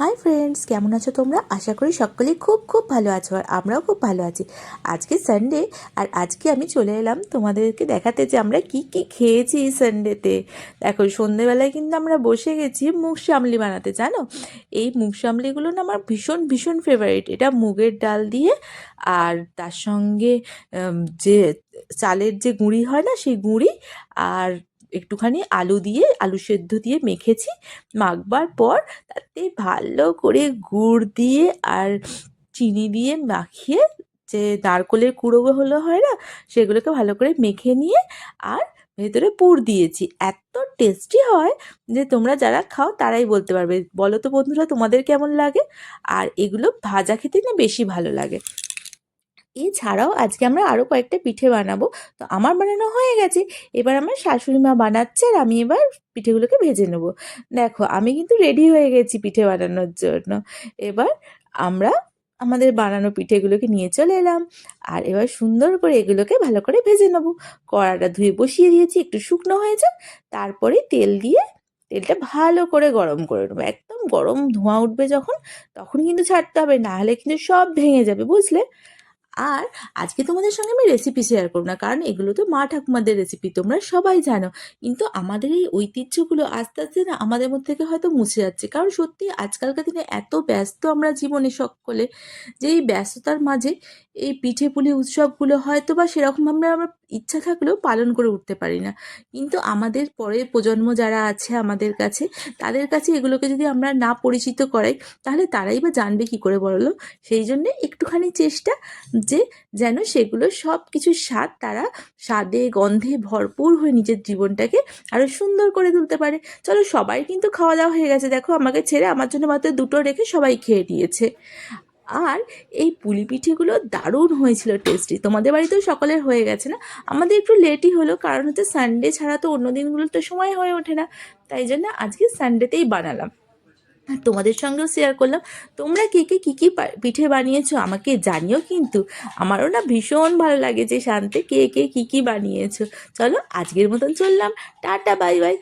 Hi friends, কেমন আছো তোমরা? আশা করি সকলেই খুব খুব ভালো আছো আর আমরাও খুব ভালো আছি। আজকে সানডে আর আজকে আমি চলে এলাম তোমাদেরকে দেখাতে যে আমরা কি কি খেয়েছি এই সানডেতে দেখো, সন্ধেবেলায় কিন্তু আমরা বসে গেছি মুগ সামলি বানাতে, জানো? এই মুগ সামলিগুলো না আমার ভীষণ ভীষণ ফেভারিট এটা মুগের ডাল দিয়ে আর তার সঙ্গে যে চালের যে গুঁড়ি হয় না, সেই গুঁড়ি আর একটুখানি আলু দিয়ে, আলু সেদ্ধ দিয়ে মেখেছি। মাখবার পর তাতে ভালো করে গুড় দিয়ে আর চিনি দিয়ে মাখিয়ে যে নারকোলের কুড়োগুলো হয় না, সেগুলোকে ভালো করে মেখে নিয়ে আর ভেতরে পুর দিয়েছি। এত টেস্টি হয় যে তোমরা যারা খাও তারাই বলতে পারবে। বলো তো বন্ধুরা তোমাদের কেমন লাগে? আর এগুলো ভাজা খেতে না বেশি ভালো লাগে? এছাড়াও আজকে আমরা আরও কয়েকটা পিঠে বানাবো। তো আমার বানানো হয়ে গেছে। এবার আমার শাশুড়ি মা বানাচ্ছে আর আমি এবার পিঠেগুলোকে ভেজে নেব। দেখো, আমি কিন্তু রেডি হয়ে গেছি পিঠে বানানোর জন্য। এবার আমরা আমাদের বানানো পিঠেগুলোকে নিয়ে চলে এলাম। আর এবার সুন্দর করে এগুলোকে ভালো করে ভেজে নেব। কড়াটা ধুয়ে বসিয়ে দিয়েছি, একটু শুকনো হয়ে যাক। তারপরে তেল দিয়ে তেলটা ভালো করে গরম করে নেব। একদম গরম ধোঁয়া উঠবে যখন, তখন কিন্তু ছাড়তে হবে, না হলে কিন্তু সব ভেঙে যাবে, বুঝলে? আর আজকে তোমাদের সঙ্গে আমি রেসিপি শেয়ার করব না, কারণ এগুলো তো মা ঠাকুমাদের রেসিপি তোমরা সবাই জানো। কিন্তু আমাদের এই ঐতিহ্যগুলো আস্তে আস্তে না আমাদের মধ্যে থেকে হয়তো মুছে যাচ্ছে। কারণ সত্যি আজকালকার দিনে এত ব্যস্ত আমরা জীবনে সকলে, যে এই ব্যস্ততার মাঝে এই পিঠে পুলি উৎসবগুলো হয়তো বা সেরকম আমরা আমরা ইচ্ছা থাকলেও পালন করে উঠতে পারি না। কিন্তু আমাদের পরের প্রজন্ম যারা আছে আমাদের কাছে, তাদের কাছে এগুলোকে যদি আমরা না পরিচিত করাই, তাহলে তারাই বা জানবে কী করে বলো? সেই জন্যে একটুখানি চেষ্টা যে যেন সেগুলো সব কিছু স্বাদ তারা স্বাদে, গন্ধে ভরপুর হয়ে নিজের জীবনটাকে আরও সুন্দর করে তুলতে পারে। চলো সবাই কিন্তু খাওয়া দাওয়া হয়ে গেছে। দেখো আমাকে ছেড়ে আমার জন্য মাত্র দুটো রেখে সবাই খেয়ে নিয়েছে। আর এই পুলি পিঠেগুলো দারুণ হয়েছিল টেস্টি তোমাদের বাড়িতেও সকলের হয়ে গেছে না? আমাদের একটু লেটই হলো, কারণ হচ্ছে সানডে ছাড়া তো অন্য দিনগুলো তো সময় হয়ে ওঠে না। তাই জন্য আজকে সানডেতেই বানালাম। তোমাদের সঙ্গেও শেয়ার করলাম। তোমরা কে কে, কী কী পিঠে বানিয়েছ আমাকে জানিও কিন্তু। আমারও না ভীষণ ভালো লাগে যে শান্তে কে কে, কী কী বানিয়েছো। চলো আজকের মতন চললাম। Tata, bye bye.